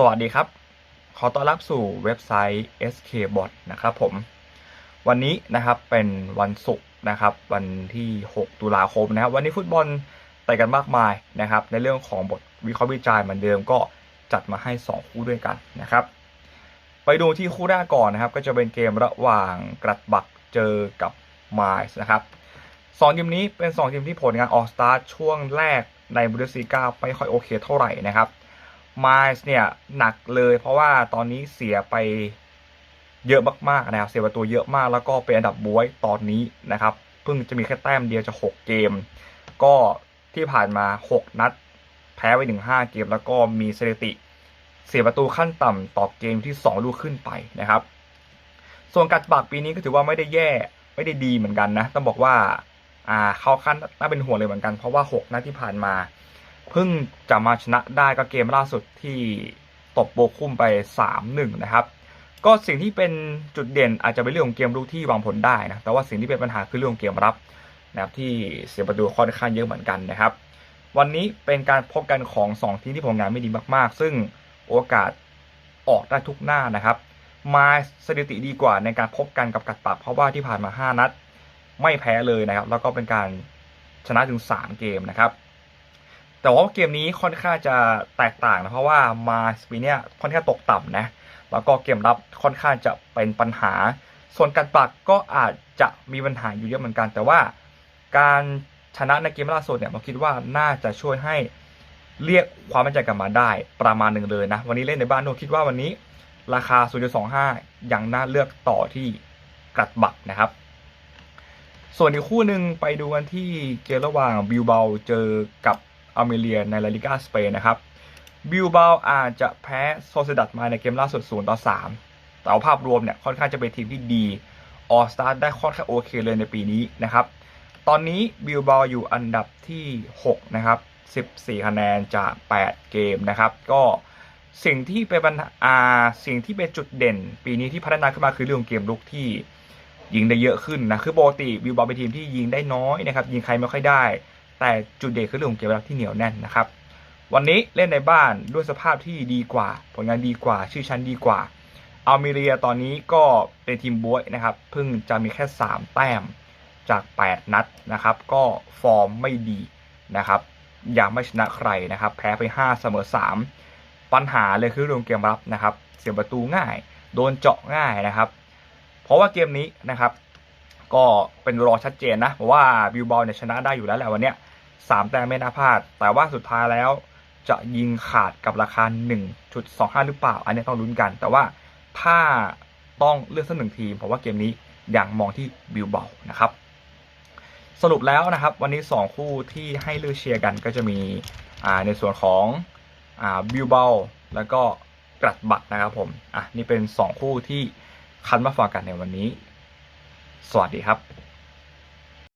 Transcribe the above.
สวัสดีครับ ขอต้อนรับสู่เว็บไซต์ SKBot นะครับผม วันนี้นะครับเป็นวันศุกร์นะครับ วันที่ 6 ตุลาคมนะครับวันนี้ฟุตบอลแต่กันมากมายนะครับ ในเรื่องของบทวิเคราะห์วิจารณ์เหมือนเดิมก็จัดมาให้ 2 คู่ด้วยกันนะครับ ไปดูที่คู่แรกก่อนนะครับ ก็จะเป็นเกมระหว่างกระบักเจอกับมายส์นะครับสองทีมนี้เป็น 2 ทีมที่ผลงานออกสตาร์ทช่วงแรกในบุนเดสซีกาไม่ค่อยโอเคเท่าไหร่นะครับ มายส์เนี่ยหนักเลยเพราะว่าตอนนี้เสียไปเยอะมากๆนะครับเสียประตูเยอะมากแล้วก็เป็นอันดับบวยตอนนี้นะครับเพิ่งจะมีแค่แต้มเดียวจาก6เกม ก็ที่ผ่านมา 6 นัด แพ้ไปถึง5เกม แล้วก็มีสถิติ เสียประตูขั้นต่ำต่อเกมที่ 2 ลูกขึ้นไปนะครับ ส่วนกัดปากปีนี้ก็ถือว่าไม่ได้แย่ไม่ได้ดีเหมือนกันนะ ต้องบอกว่าอ่าเขาขั้นน่าเป็นห่วงเลยเหมือนกันเพราะว่า 6 นัดที่ผ่านมา เพิ่งจะมาชนะได้ก็เกมล่าสุดที่ตบโบคุ้มไป 3-1 นะครับ ก็สิ่งที่เป็นจุดเด่นอาจจะเป็นเรื่องของเกมรุกที่วางผลได้นะ แต่ว่าสิ่งที่เป็นปัญหาคือเรื่องของเกมรับนะครับที่เสียประตูค่อนข้างเยอะเหมือนกันนะครับ วันนี้เป็นการพบกันของ 2 ทีมที่ผลงานไม่ดีมากๆ ซึ่งโอกาสออกได้ทุกหน้านะครับ มาสถิติดีกว่าในการพบกันกับกัดปากเพราะว่าที่ผ่านมา 5 นัด ไม่แพ้เลยนะครับ แล้วก็เป็นการชนะถึง 3 เกมนะครับ แต่ว่าเกมนี้ค่อนข้างจะแตกต่างนะเพราะว่ามาสปีเนี่ยค่อนข้างตกต่ำนะแล้วก็เกมรับค่อนข้างจะเป็นปัญหา ส่วนการปักก็อาจจะมีปัญหาอยู่เยอะเหมือนกัน แต่ว่าการชนะในเกมล่าสุดเนี่ยผมคิดว่าน่าจะช่วยให้เรียกความมั่นใจกลับมาได้ประมาณหนึ่งเลยนะ วันนี้เล่นในบ้านโนคิดว่าวันนี้ราคา 0.25 ยังน่าเลือกต่อที่กรัดบักนะครับ ส่วนอีกคู่หนึ่งไปดูกันที่เกมระหว่างบิลเบาเจอกับ อัลเมเรียในลาลิกาสเปนนะครับบิลเบาอาจจะแพ้โซเซดัดมาในเกมล่าสุด0ต่อ3แต่าภาพรวมเนี่ยค่อนข้างจะเป็นทีมที่ดีออสตาร์ได้ค่อนข้างโอเคเลยในปีนี้นะครับ ตอนนี้บิลเบาอยู่อันดับที่ 6 นะครับ 14 คะแนนจาก 8 เกมนะครับ ก็สิ่งที่เป็นปัญหาสิ่งที่เป็นจุดเด่น ปีนี้ที่พัฒนาขึ้นมาคือเรื่องเกมลุกที่ยิงได้เยอะขึ้นนะ คือปกติบิลเบาเป็นทีมที่ยิงได้น้อยนะครับ ยิงใครไม่ค่อยได้ แต่จุดเด่นคือเรื่องของเกมรับที่เหนียวแน่นนะครับ วันนี้เล่นในบ้านด้วยสภาพที่ดีกว่า ผลงานดีกว่า ชื่อชั้นดีกว่าอัลเมเรียตอนนี้ก็เป็นทีมบวยนะครับเพิ่งจะมีแค่ 3 แต้มจาก 8 นัดนะครับ ก็ฟอร์มไม่ดีนะครับยังไม่ชนะใครนะครับ แพ้ไป 5 เสมอ 3 ปัญหาเลยคือเรื่องเกมรับนะครับ เสียประตูง่าย โดนเจาะง่ายนะครับ เพราะว่าเกมนี้นะครับ ก็เป็นรอชัดเจนนะเพราะว่าบิลบอลเนี่ยชนะได้อยู่แล้วแหละวันเนี้ย สามแต้มไม่น่าพลาด แต่ว่าสุดท้ายแล้วจะยิงขาดกับราคา 1.25 หรือเปล่า อันนี้ต้องลุ้นกัน แต่ว่าถ้าต้องเลือกสักหนึ่งทีมผมว่าเกมนี้อย่างมองที่บิลบลนะครับ สรุปแล้วนะครับ วันนี้ 2 คู่ที่ให้เลือกเชียร์กันก็จะมีในส่วนของบิลบลแล้วก็กรัดบัตนะครับผมอะนี่เป็น 2 คู่ที่คันมาฝากกันในวันนี้ สวัสดีครับ